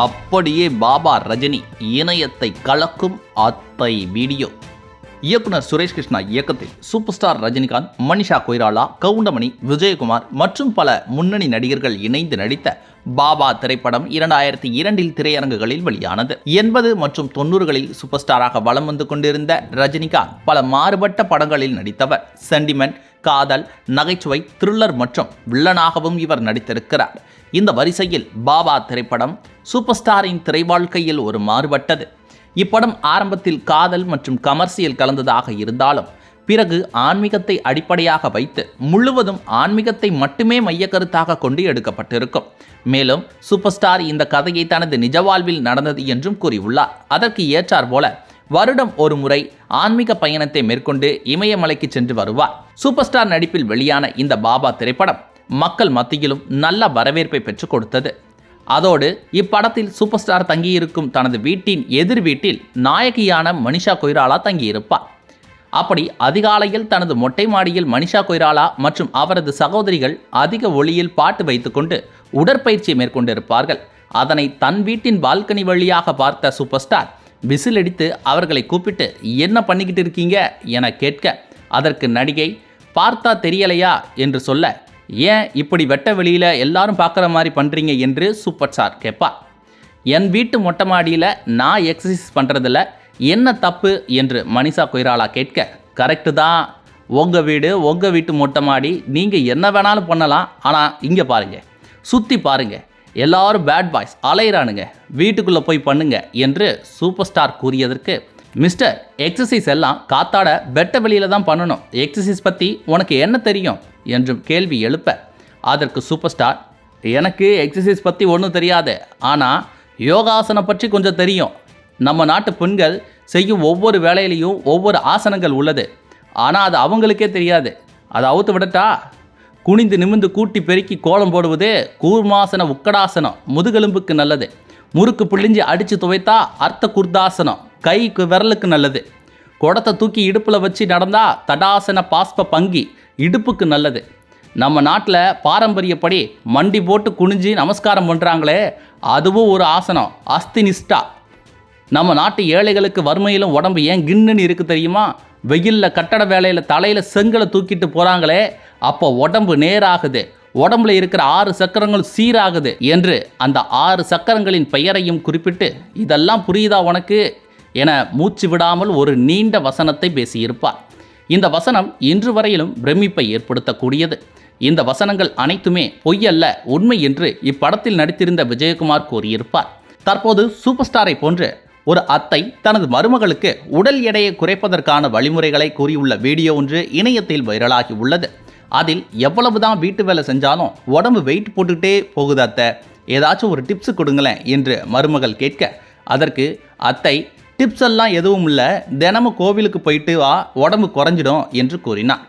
அப்படியே பாபா ரஜினி இணையத்தை கலக்கும் அத்தை வீடியோ. இயக்குனர் சுரேஷ் கிருஷ்ணா இயக்கத்தில் சூப்பர் ஸ்டார் ரஜினிகாந்த் மனிஷா கொய்ராலா கவுண்டமணி விஜயகுமார் மற்றும் பல முன்னணி நடிகர்கள் இணைந்து நடித்த பாபா திரைப்படம் இரண்டாயிரத்தி இரண்டில் திரையரங்குகளில் வெளியானது. எண்பது மற்றும் தொண்ணூறுகளில் சூப்பர் ஸ்டாராக வலம் வந்து கொண்டிருந்த ரஜினிகாந்த் பல மாறுபட்ட படங்களில் நடித்தவர். சென்டிமெண்ட் காதல் நகைச்சுவை த்ரில்லர் மற்றும் வில்லனாகவும் இவர் நடித்திருக்கிறார். இந்த வரிசையில் பாபா திரைப்படம் சூப்பர் ஸ்டாரின் திரைவாழ்க்கையில் ஒரு மாறுபட்டது. இப்படம் ஆரம்பத்தில் காதல் மற்றும் கமர்சியல் கலந்ததாக இருந்தாலும் பிறகு ஆன்மீகத்தை அடிப்படையாக வைத்து முழுவதும் ஆன்மீகத்தை மட்டுமே மையக்கருத்தாக கொண்டு எடுக்கப்பட்டிருக்கும். மேலும் சூப்பர் ஸ்டார் இந்த கதையை தனது நிஜ வாழ்வில் நடந்தது என்றும் கூறியுள்ளார். அதற்கு ஏற்றார் போல வருடம் ஒரு முறை ஆன்மீக பயணத்தை மேற்கொண்டு இமயமலைக்கு சென்று வருவார். சூப்பர் ஸ்டார் நடிப்பில் வெளியான இந்த பாபா திரைப்படம் மக்கள் மத்தியிலும் நல்ல வரவேற்பை பெற்றுக் கொடுத்தது. அதோடு இப்படத்தில் சூப்பர் ஸ்டார் தங்கியிருக்கும் தனது வீட்டின் எதிர் வீட்டில் நாயகியான மனிஷா கொய்ராலா தங்கியிருப்பார். அப்படி அதிகாலையில் தனது மொட்டை மாடியில் மனிஷா கொய்ராலா மற்றும் அவரது சகோதரிகள் அதிக ஒளியில் பாட்டு வைத்துக்கொண்டு உடற்பயிற்சி மேற்கொண்டிருப்பார்கள். அதனை தன் வீட்டின் பால்கனி வழியாக பார்த்த சூப்பர் ஸ்டார் விசிலடித்து அவர்களை கூப்பிட்டு என்ன பண்ணிக்கிட்டு இருக்கீங்க? என கேட்க அதற்கு நடிகை பார்த்தா தெரியலையா? என்று சொல்ல ஏன் இப்படி வெட்ட வெளியில் எல்லாரும் பார்க்குற மாதிரி பண்ணுறீங்க என்று சூப்பர் ஸ்டார் கேட்பா என் வீட்டு மொட்டை மாடியில் நான் எக்ஸசைஸ் பண்ணுறதில் என்ன தப்பு என்று மனிஷா கொய்ராலா கேட்க கரெக்டு தான். உங்கள் வீடு உங்கள் வீட்டு மொட்டை மாடி நீங்கள் என்ன வேணாலும் பண்ணலாம் ஆனால் இங்கே பாருங்கள் சுற்றி பாருங்கள் எல்லாரும் பேட் பாய்ஸ் அலையிறானுங்க. வீட்டுக்குள்ளே போய் பண்ணுங்க என்று சூப்பர் ஸ்டார் கூறியதற்கு மிஸ்டர் எக்ஸசைஸ் எல்லாம் காத்தாட வெட்ட வெளியில் தான் பண்ணணும். எக்ஸசைஸ் பற்றி உனக்கு என்ன தெரியும்? என்றும் கேள்வி எழுப்ப. அதற்கு சூப்பர் ஸ்டார் எனக்கு எக்ஸசைஸ் பற்றி ஒன்றும் தெரியாது. ஆனால் யோகாசனம் பற்றி கொஞ்சம் தெரியும். நம்ம நாட்டு பெண்கள் செய்யும் ஒவ்வொரு வேலையிலையும் ஒவ்வொரு ஆசனங்கள் உள்ளது. ஆனால் அது அவங்களுக்கே தெரியாது. அதை அவுத்து விடட்டா? குனிந்து நிமிந்து கூட்டி பெருக்கி கோலம் போடுவது கூர்மாசன உக்கடாசனம் முதுகெலும்புக்கு நல்லது. முறுக்கு பிழிஞ்சு அடித்து துவைத்தா அர்த்த குர்தாசனம். கைக்கு விரலுக்கு நல்லது. குடத்தை தூக்கி இடுப்பில் வச்சு நடந்தால் தடாசன பாஸ்ப பங்கி இடுப்புக்கு நல்லது. நம்ம நாட்டில் பாரம்பரியப்படி மண்டி போட்டு குனிஞ்சு நமஸ்காரம் பண்ணுறாங்களே அதுவும் ஒரு ஆசனம் அஸ்தினிஷ்டா. நம்ம நாட்டு ஏழைகளுக்கு வறுமையிலும் உடம்பு ஏன் கின்னுன்னு இருக்குது தெரியுமா? வெயிலில் கட்டட வேலையில் தலையில் செங்கலை தூக்கிட்டு போகிறாங்களே அப்போ உடம்பு நேராகுது. உடம்புல இருக்கிற ஆறு சக்கரங்கள் சீராகுது என்று அந்த ஆறு சக்கரங்களின் பெயரையும் குறிப்பிட்டு இதெல்லாம் புரியுதா உனக்கு? என மூச்சு விடாமல் ஒரு நீண்ட வசனத்தை பேசியிருப்பார். இந்த வசனம் இன்று வரையிலும் பிரமிப்பை ஏற்படுத்தக்கூடியது. இந்த வசனங்கள் அனைத்துமே பொய்யல்ல உண்மை என்று இப்படத்தில் நடித்திருந்த விஜயகுமார் கூறியிருப்பார். தற்போது சூப்பர் ஸ்டாரை போன்று ஒரு அத்தை தனது மருமகளுக்கு உடல் எடையை குறைப்பதற்கான வழிமுறைகளை கூறியுள்ள வீடியோ ஒன்று இணையத்தில் வைரலாகி உள்ளது. அதில் எவ்வளவுதான் வீட்டு வேலை செஞ்சாலும் உடம்பு வெயிட் போட்டுக்கிட்டே போகுது அத்தை. ஏதாச்சும் ஒரு டிப்ஸ் கொடுங்களேன் என்று மருமகள் கேட்க அதற்கு அத்தை டிப்ஸ் எல்லாம் எதுவும் இல்லை. தினமும் கோவிலுக்கு போயிட்டு வா உடம்பு குறைஞ்சிடும் என்று கூறினார்.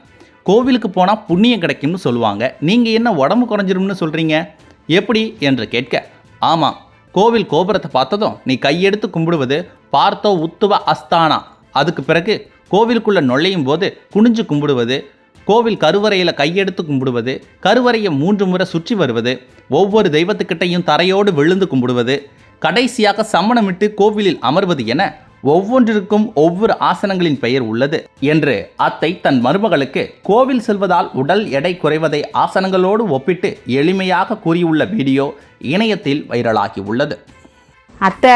கோவிலுக்கு போனால் புண்ணியம் கிடைக்கும்னு சொல்லுவாங்க. நீங்கள் என்ன உடம்பு குறைஞ்சிரும்னு சொல்கிறீங்க எப்படி? என்று கேட்க ஆமாம் கோவில் கோபுரத்தை பார்த்ததும் நீ கையெடுத்து கும்பிடுவது பார்த்தோ உத்துவ அஸ்தானா. அதுக்கு பிறகு கோவிலுக்குள்ளே நுழையும் போது குனிஞ்சு கும்பிடுவது கோவில் கருவறையில் கையெடுத்து கும்பிடுவது கருவறையை மூன்று முறை சுற்றி வருவது ஒவ்வொரு தெய்வத்துக்கிட்டையும் தரையோடு விழுந்து கும்பிடுவது கடைசியாக சம்மணமிட்டு கோவிலில் அமர்வது என ஒவ்வொன்றிற்கும் ஒவ்வொரு ஆசனங்களின் பெயர் உள்ளது என்று அத்தை தன் மருமகளுக்கு கோவில் செல்வதால் உடல் எடை குறைவதை ஆசனங்களோடு ஒப்பிட்டு எளிமையாக கூறியுள்ள வீடியோ இணையத்தில் வைரலாகி உள்ளது. அத்தை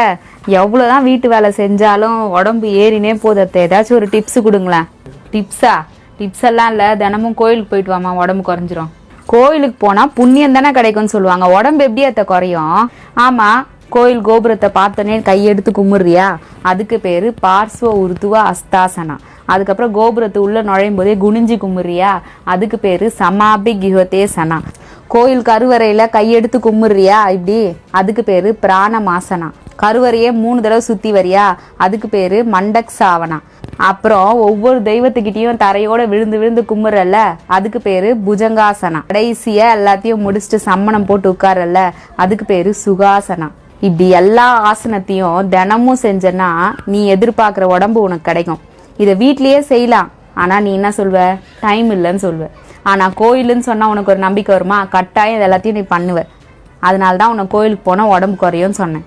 எவ்வளோதான் வீட்டு வேலை செஞ்சாலும் உடம்பு ஏறினே போதும் அத்தை. ஏதாச்சும் ஒரு டிப்ஸ் கொடுங்களேன். டிப்ஸா டிப்ஸ் எல்லாம் இல்லை தினமும் கோயிலுக்கு போயிட்டு வாமா உடம்பு குறைஞ்சிரும். கோயிலுக்கு போனால் புண்ணியம் தானே கிடைக்கும்னு சொல்லுவாங்க. உடம்பு எப்படி அத்தை குறையும்? ஆமாம் கோயில் கோபுரத்தை பார்த்தோன்னே கையெடுத்து கும்பிட்றியா அதுக்கு பேர் பார்ஸ்வ உருத்துவ அஸ்தாசனா. அதுக்கப்புறம் கோபுரத்து உள்ளே நுழையும் போதே குனிஞ்சு கும்பிட்றியா அதுக்கு பேர் சமாபி கிஹதே சனா. கோயில் கருவறையில் கையெடுத்து கும்பிட்றியா இப்படி? அதுக்கு பேர் பிராணமாசனா. கருவறையே மூணு தடவை சுற்றி வரியா? அதுக்கு பேர் மண்டக் சாவனா அப்புறம் ஒவ்வொரு தெய்வத்துக்கிட்டையும் தரையோட விழுந்து விழுந்து கும்பிட்றல்ல அதுக்கு பேர் புஜங்காசனா. கடைசியாக எல்லாத்தையும் முடிச்சுட்டு சம்மணம் போட்டு உட்காரல்ல. அதுக்கு பேர் சுகாசனா. இப்படி எல்லா ஆசனத்தையும் தினமும் செஞ்சனா நீ எதிர்பார்க்குற உடம்பு உனக்கு கிடைக்கும். இதை வீட்லேயே செய்யலாம். ஆனால் நீ என்ன சொல்வ? டைம் இல்லைன்னு சொல்வ. ஆனால் கோயிலுன்னு சொன்னால் உனக்கு ஒரு நம்பிக்கை வருமா? கட்டாயம் இது எல்லாத்தையும் நீ பண்ணுவ. அதனால தான் உன்னை கோயிலுக்கு போனால் உடம்பு குறையும்னு சொன்னேன்.